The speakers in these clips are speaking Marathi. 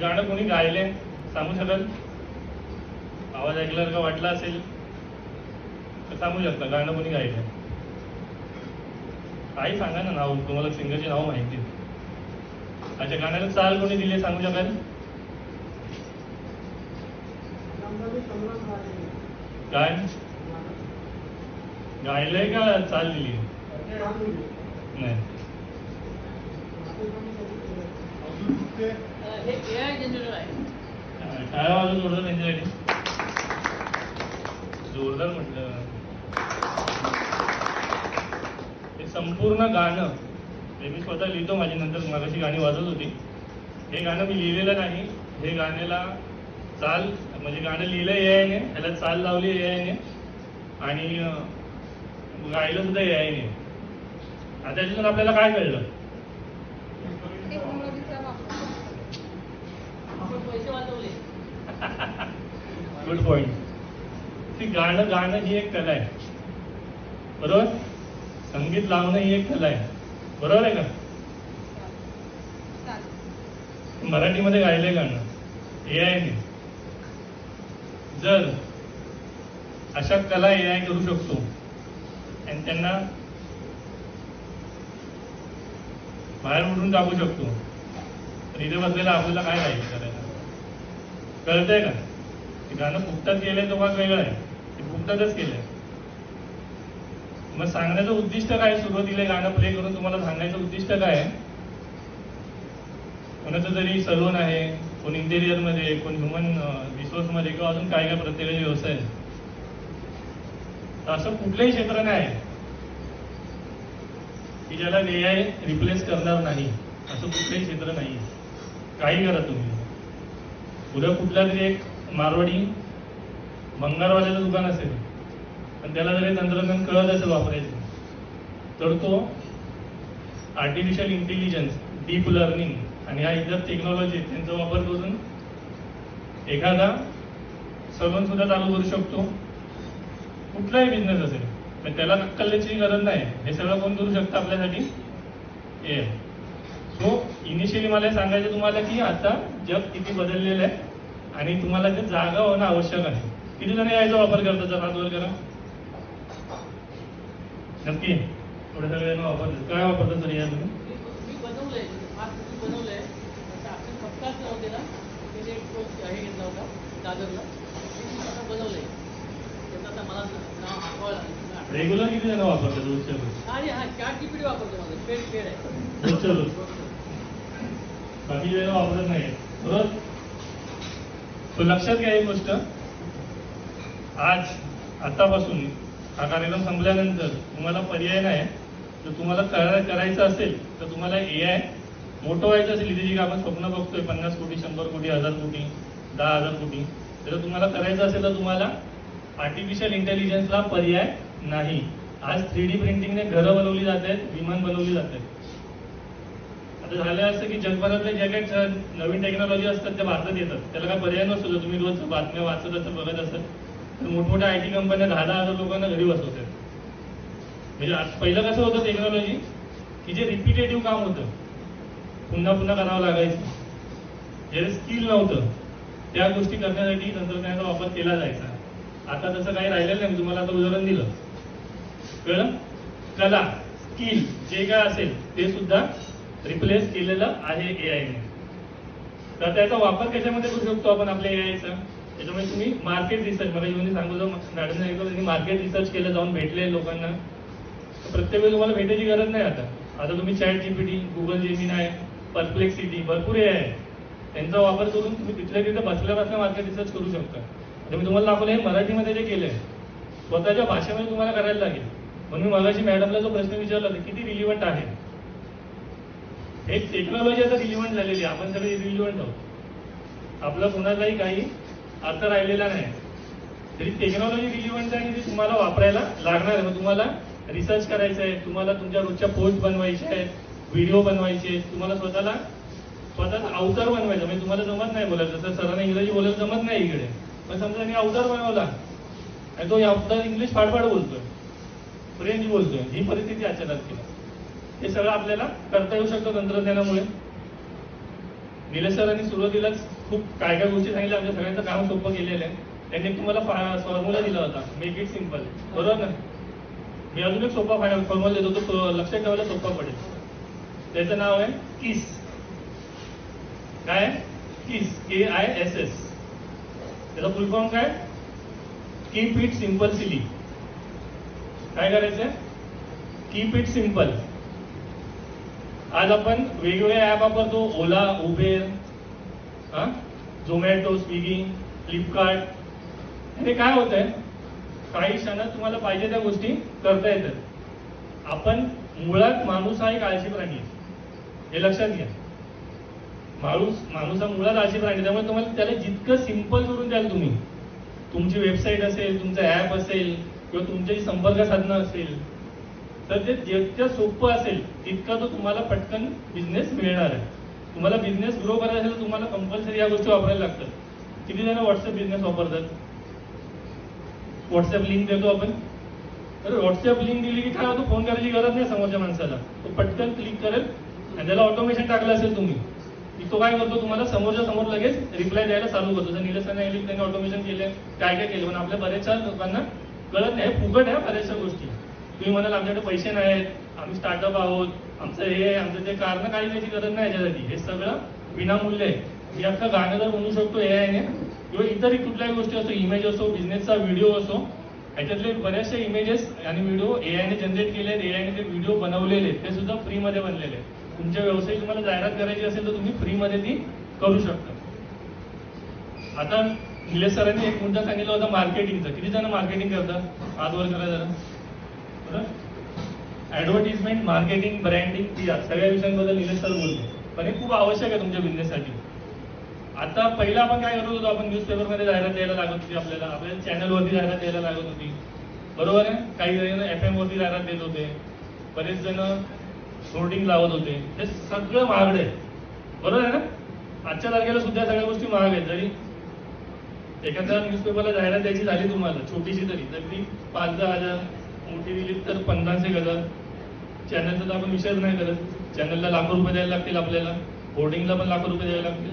गाणं कोणी गायले सांगू शकाल? आवाज ऐकल्यासारखा वाटला असेल तर सांगू शकता गाणं कोणी गायलं काही सांगा ना नाव तुम्हाला सिंगरचे नाव माहिती. अच्छा गाण्याला चाल कोणी दिले सांगू शकाल? काय? गायलंय का चाल दिली नाही. हे काय जोरदार त्यांच्यासाठी जोरदार म्हटलं हे संपूर्ण गाणं हे मी स्वतः लिहितो माझी नंतर मागाशी गाणी वाजत होती. हे गाणं मी लिहिलेलं नाही. हे गाण्याला चाल म्हणजे गाणं लिहिलं यायने त्याला चाल लावली यायने आणि गायलं सुद्धा यायने ने. आता त्याच्यातून आपल्याला काय कळलं टेक्नॉलॉजीचा वापर आपण पैसे वाचवले गुड पॉइंट ती गाणं गाणं ही एक कला आहे. बरोबर? संगीत लावणं ही एक कला आहे. बरोबर आहे का? मराठीमध्ये गायलंय गाणं. ए आयने जर अशा कला ए आय करू शकतो आणि त्यांना बाहेर उडून टाकू शकतो तर इथे बसलेला आपल्याला काय राहील कळतंय का? ते गाणं फुकटात गेलंय तो भाग वेगळा आहे. ते फुकटातच केलंय मग सांगण्याचं उद्दिष्ट काय? सुरुवातीला गाणं प्ले करून तुम्हाला सांगायचं उद्दिष्ट काय आहे? कोणाचं जरी सलून आहे कोण इंटेरियरमध्ये कोण ह्युमन रिसोर्समध्ये किंवा अजून काय काय प्रत्येकाचे व्यवसाय आहे. असं कुठलंही क्षेत्र नाही. की ज्याला एआय रिप्लेस करणार नाही. असं कुठलंही क्षेत्र नाही काही करा तुम्ही. उद्या कुठला तरी एक मारवाडी भंगारवाल्याचं दुकान असेल. पण त्याला जरी तंत्रज्ञान कळत असेल वापरायचं तर तो आर्टिफिशियल इंटेलिजन्स डीप लर्निंग आणि ह्या इतर टेक्नॉलॉजी त्यांचा वापर करून एखादा सलून सुद्धा चालू करू शकतो. कुठलाही बिझनेस असेल पण त्याला कल्ल्याची गरज नाही. हे सगळं कोण करू शकतं आपल्यासाठी? ए सो इनिशियली मला सांगायचं तुम्हाला की आता जग किती बदललेलं आहे. आणि तुम्हाला ते जागा होणं आवश्यक आहे किती जण यायचा वापर करतात जर हात वर करा. नक्की. थोडे सगळे वापरतात काय वापरतात तरी या तुम्ही? रेग्युलर किती जण वापरतात रोजच्या रोज? हा रोजच्या रोज. बाकी जण वापरत नाही बरोबर तो लक्षात घ्या ही गोष्ट. आज आतापासून हा कार्यक्रम संपल्यानंतर तुम्हाला पर्याय नाही. जर तुम्हाला करायचं असेल तर तुम्हाला ए आय मोठं व्हायचं असेल इथे जी का आपण स्वप्न बघतोय पन्नास कोटी शंभर कोटी हजार कोटी दहा हजार कोटी तर तुम्हाला करायचं असेल तर तुम्हाला आर्टिफिशियल इंटेलिजन्सला पर्याय नाही. आज थ्री डी प्रिंटिंगने घरं बनवली जात आहेत विमान बनवली जात आहेत. आता झालं असं की जगभरातले ज्या काही नवीन टेक्नॉलॉजी असतात त्या भारतात येतात. त्याला काय पर्याय नसतो तुम्ही रोज बातम्या वाचत असं बघत असत तर मोठमोठ्या आय टी कंपन्या दहा दहा हजार लोकांना घरी बसवतात. म्हणजे पहिलं कसं होतं टेक्नॉलॉजी की जे रिपिटेटिव्ह काम होतं पुन्हा पुन्हा करावं लागायचं. जे स्किल नव्हतं त्या गोष्टी करण्यासाठी तंत्रज्ञानाचा वापर केला जायचा. आता तसं काही राहिलेलं नाही. तुम्हाला आता उदाहरण दिलं. कळलं? कला स्किल जे काय असेल ते सुद्धा रिप्लेस केलेलं आहे ए आयने तर त्याचा वापर कशामध्ये करू शकतो आपण आपल्या ए आयचा त्याच्यामुळे तुम्ही मार्केट रिसर्च मला येऊन सांगू मॅडम सांगितलं मार्केट रिसर्च केलं जाऊन भेटले लोकांना. तर प्रत्येक वेळी तुम्हाला भेटायची गरज नाही आता. आता तुम्ही चॅट जीपीटी गुगल जेमिन आहे परप्लेक्सिटी भरपूर ए आहे त्यांचा वापर करून तुम्ही तिथल्या तिथे बसल्या बसल्या मार्केट रिसर्च करू शकता. आता मी तुम्हाला दाखवलं हे मराठीमध्ये जे आहे स्वतःच्या भाषेमध्ये तुम्हाला करायला लागेल. म्हणून मी मगाशी मॅडमला जो प्रश्न विचारला होता किती रिलिव्हंट आहे? एक टेक्नॉलॉजी आता रिलिव्हंट झालेली आहे. आपण सगळे रिलिव्हंट आहोत आपलं कुणालाही काही आता राहिलेला नाही. तरी टेक्नॉलॉजी रिलिव्हंट आहे आणि ती तुम्हाला वापरायला लागणार आहे. मग तुम्हाला रिसर्च करायचं आहे. तुम्हाला तुमच्या रोजच्या पोस्ट बनवायच्या आहेत. व्हिडिओ बनवायचे तुम्हाला स्वतःला स्वतःचा अवतार बनवायचा. म्हणजे तुम्हाला जमत नाही बोलायचं. जसं सरांना इंग्रजी बोलायला जमत नाही इकडे. पण समजा मी अवतार बनवला. आणि तो अवतार इंग्लिश फाडफाड बोलतोय. फ्रेंच बोलतोय. ही परिस्थिती अचानक केली. हे सगळं आपल्याला करता येऊ शकतं तंत्रज्ञानामुळे. निलेश सरांनी सुरुवातीलाच खूप काय काय गोष्टी सांगितल्या आमच्या सगळ्यांचं काम सोपं केलेलं आहे. त्यांनी तुम्हाला फॉर्म्युला दिला होता. मेक इट सिंपल बरोबर ना मी अजून एक सोपा फॉर्म्युला देतो तो लक्षात ठेवायला सोपा पडेल. त्याचं नाव आहे किस. काय? KISS. K I S S त्याचा फुल फॉर्म काय? कीप इट सिंपल सिली काय करायचंय? कीप इट सिंपल आज आपण वेगवेगळे ऍप वापरतो ओला उबेर हा? झोमॅटो स्विगी फ्लिपकार्ट हे काय होत आहे काही क्षणात तुम्हाला पाहिजे त्या गोष्टी करता येतात. आपण मुळात माणूस हा एक आळशी प्राणी आहे. हे लक्षात घ्या. माणूस माणूस हा मुळात आळशी प्राणी त्यामुळे तुम्हाला त्याला जितकं सिंपल करून द्याल तुम्ही तुमची वेबसाईट असेल तुमचं ऍप असेल किंवा तुमची संपर्क साधनं असेल तर ते जितकं सोपं असेल तितका तो तुम्हाला पटकन बिझनेस मिळणार आहे. तुम्हाला बिझनेस ग्रो करायचा असेल तर तुम्हाला कंपल्सरी या गोष्टी वापरायला लागतात. किती जण व्हॉट्सअप बिझनेस वापरतात? व्हॉट्सअप लिंक देतो आपण. तर व्हॉट्सअप लिंक दिली की काय होतो फोन करायची गरज नाही समोरच्या माणसाला. तो पटकन क्लिक करेल आणि त्याला ऑटोमेशन टाकलं असेल तुम्ही की तो काय करतो तुम्हाला समोरच्या समोर लगेच रिप्लाय द्यायला चालू करतो. जर निलेश त्यांनी ऑटोमेशन केले काय काय केलं पण आपल्या बऱ्याचशा लोकांना कळत नाही फुकट आहे बऱ्याचशा गोष्टी. तुम्ही म्हणाल आमच्याकडे पैसे नाहीत. आम्ही स्टार्टअप आहोत. आमचं हे आमचं ते कारण काही त्याची गरज नाही याच्यासाठी. हे सगळं विनामूल्य आहे. मी अख्खं गाणं जर म्हणू शकतो ए आयने किंवा इतरही कुठल्याही गोष्टी असो इमेज असो बिझनेसचा व्हिडिओ असो याच्यातले बऱ्याचशा इमेजेस आणि व्हिडिओ ए आयने जनरेट केले आहेत ए आयने ते व्हिडिओ बनवलेले आहेत. ते सुद्धा फ्रीमध्ये बनलेले आहेत. तुमच्या व्यवसाय तुम्हाला जाहिरात करायची असेल तर तुम्ही फ्रीमध्ये ती करू शकता. आता निलेश सरांनी एक मुद्दा सांगितला होता मार्केटिंगचा किती जण मार्केटिंग करतात? हात वर करा जरा. बरं ऍडव्हर्टिजमेंट मार्केटिंग ब्रँडिंग पीआर सगळ्या विषयांबद्दल निलेश सर बोलले. पण हे खूप आवश्यक आहे तुमच्या बिझनेससाठी आता पहिला आपण काय करत होतो? आपण न्यूजपेपरमध्ये जाहिरात द्यायला लागत होती आपल्याला. आपल्या चॅनल वरती जाहिरात द्यायला लागत होती. बरोबर आहे? काही जण एफ एम वरती जाहिरात देत होते. बरेच जण होर्डिंग लावत होते. हे सगळं महागड आहे. बरोबर आहे ना? आजच्या तारखेला सुद्धा सगळ्या गोष्टी महाग आहेत. जरी एखाद्या न्यूजपेपरला जाहिरात द्यायची झाली तुम्हाला छोटीशी तरी तर ती पाच दहा हजार मोठी दिली तर पन्नास एक हजार चॅनलचा तर आपण विचार नाही करत. चॅनलला लाखो रुपये द्यायला लागतील आपल्याला. होर्डिंगला पण लाखो रुपये द्यायला लागतील.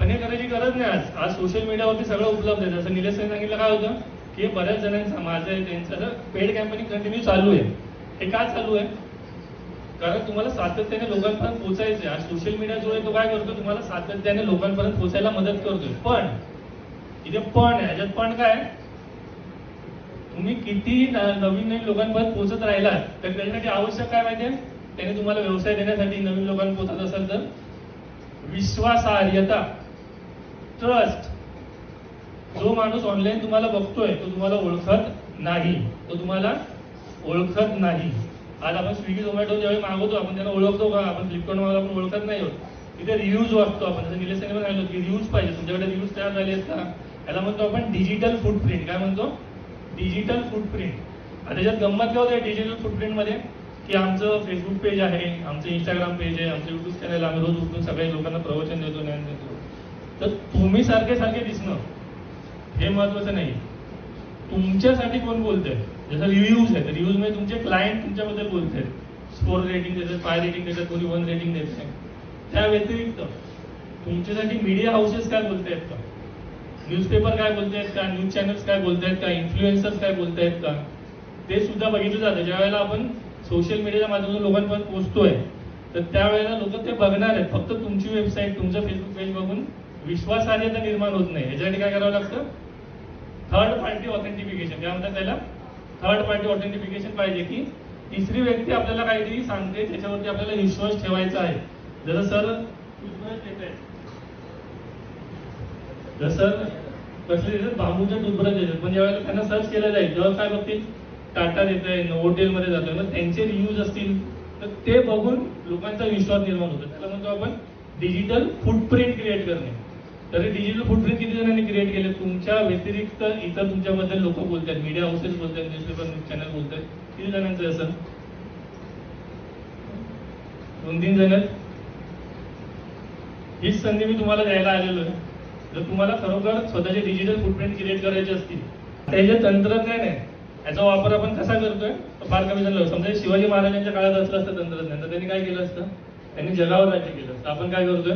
पण हे करायची गरज नाही आज. आज सोशल मीडियावरती सगळं उपलब्ध आहे. जसं निलेश सांगितलं काय होतं? की बऱ्याच जणांचा माझं आहे त्यांचं पेड कॅम्पेनिंग कंटिन्यू चालू आहे. हे का चालू आहे? कारण तुम्हाला सातत्याने लोकांपर्यंत पोहोचायचं आहे आज सोशल मीडिया जो आहे तो काय करतो तुम्हाला सातत्याने लोकांपर्यंत पोहोचायला मदत करतोय. पण इथे पण आहे. ह्याच्यात पण काय आहे? तुम्ही किती नवीन नवीन लोकांपर्यंत पोहोचत राहिलात तर त्याच्यासाठी आवश्यक काय माहितीये त्याने तुम्हाला व्यवसाय देण्यासाठी नवीन लोकांना पोहोचत असेल तर? विश्वासार्हता ट्रस्ट जो माणूस ऑनलाईन तुम्हाला बघतोय तो तुम्हाला ओळखत नाही. तो तुम्हाला ओळखत नाही. आज आपण स्विगी झोमॅटो ज्यावेळी मागवतो आपण त्यांना ओळखतो का? आपण फ्लिपकार्ट मागवतो आपण ओळखत नाही होत. तिथे रिव्ह्यूज वाचतो आपण. जसं निलेश सांगितलं की रिव्ह्यूज पाहिजे. तुमच्याकडे रिव्ह्यूज तयार झाले आहेत का? याला म्हणतो आपण डिजिटल फुटप्रिंट काय म्हणतो? डिजिटल फुटप्रिंट आता त्याच्यात गंमत काय होते डिजिटल फुटप्रिंटमध्ये? की आमचं फेसबुक पेज आहे आमचं इंस्टाग्राम पेज आहे आमचं युट्यूब चॅनल आम्ही रोज उठून सगळ्या लोकांना प्रवचन देतो ज्ञान देतो. तर तुम्ही सारखे सारखे दिसणं हे महत्वाचं नाही. तुमच्यासाठी कोण बोलतंय? जसं रिव्ह्यूज आहेत. रिव्ह्यूजमध्ये तुमचे क्लायंट तुमच्याबद्दल बोलतायत स्कोर रेटिंग देतात फाय रेटिंग देतात कोणी वन रेटिंग देत नाही. त्या व्यतिरिक्त तुमच्यासाठी मीडिया हाऊसेस काय बोलतायत? का न्यूजपेपर काय बोलतायत का? न्यूज चॅनल्स काय बोलतायत का? इन्फ्लुएन्सर्स काय बोलतायत का? ते सुद्धा बघितलं जातं. ज्या वेळेला आपण सोशल मीडियाच्या माध्यमातून लोकांपर्यंत पोहोचतोय तर त्यावेळेला लोक ते बघणार आहेत. फक्त तुमची वेबसाईट तुमचं फेसबुक पेज बघून विश्वासार्हता निर्माण होत नाही. याच्यासाठी काय करावं लागतं? थर्ड पार्टी ऑथेंटिफिकेशन काय म्हणतात त्याला? थर्ड पार्टी ऑथेंटिफिकेशन पाहिजे की तिसरी व्यक्ती आपल्याला काहीतरी सांगते त्याच्यावरती आपल्याला विश्वास ठेवायचा आहे. जसं सर टूथब्रश देत जसं कसले देतात बांबूच्या टूथब्रश देतात पण ज्यावेळेला त्यांना सर्च केलं जाईल तेव्हा काय बघतील? टाटा देत आहे हॉटेल मध्ये जातोय मग त्यांचे रिव्ह्यूज असतील. तर ते बघून लोकांचा विश्वास निर्माण होतो. त्याला म्हणतो आपण डिजिटल फुटप्रिंट क्रिएट करणे. तर डिजिटल फुटप्रिंट किती जणांनी क्रिएट केले? तुमच्या व्यतिरिक्त इतर तुमच्याबद्दल लोक बोलतात मीडिया हाऊसेस बोलतात न्यूजपेपर न्यूज चॅनल बोलतात. किती जणांचं असं? दोन तीन जण. हीच संधी मी तुम्हाला द्यायला आलेलो आहे. जर तुम्हाला खरोखर स्वतःचे डिजिटल फुटप्रिंट क्रिएट करायचे असतील त्याचे तंत्रज्ञान आहे याचा वापर आपण कसा करतोय फार कमी जण समजा शिवाजी महाराजांच्या काळात असलं असतं तंत्रज्ञान तर त्यांनी काय केलं असतं? त्यांनी जगावर राज्य केलं असतं. आपण काय करतोय?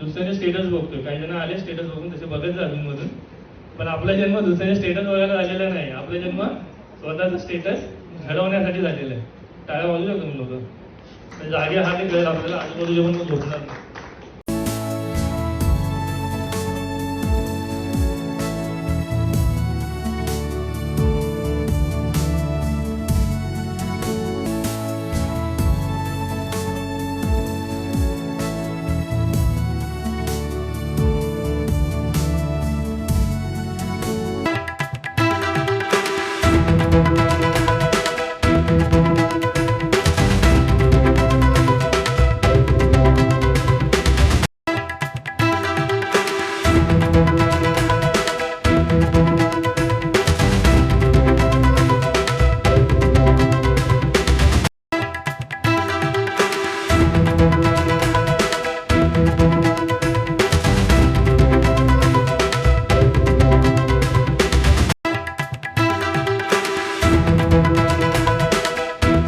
दुसऱ्याचे स्टेटस बघतोय. काही जण आले स्टेटस बघून तसे बघत अजूनमधून पण आपला जन्म दुसऱ्याचे स्टेटस बघायला झालेला नाही. आपला जन्म स्वतःचा स्टेटस घडवण्यासाठी झालेला आहे. टाळ्या वाजू शकतो तुम्ही लोक. जागे हात आपल्याला आजूबाजूच्या पण झोपणार नाही.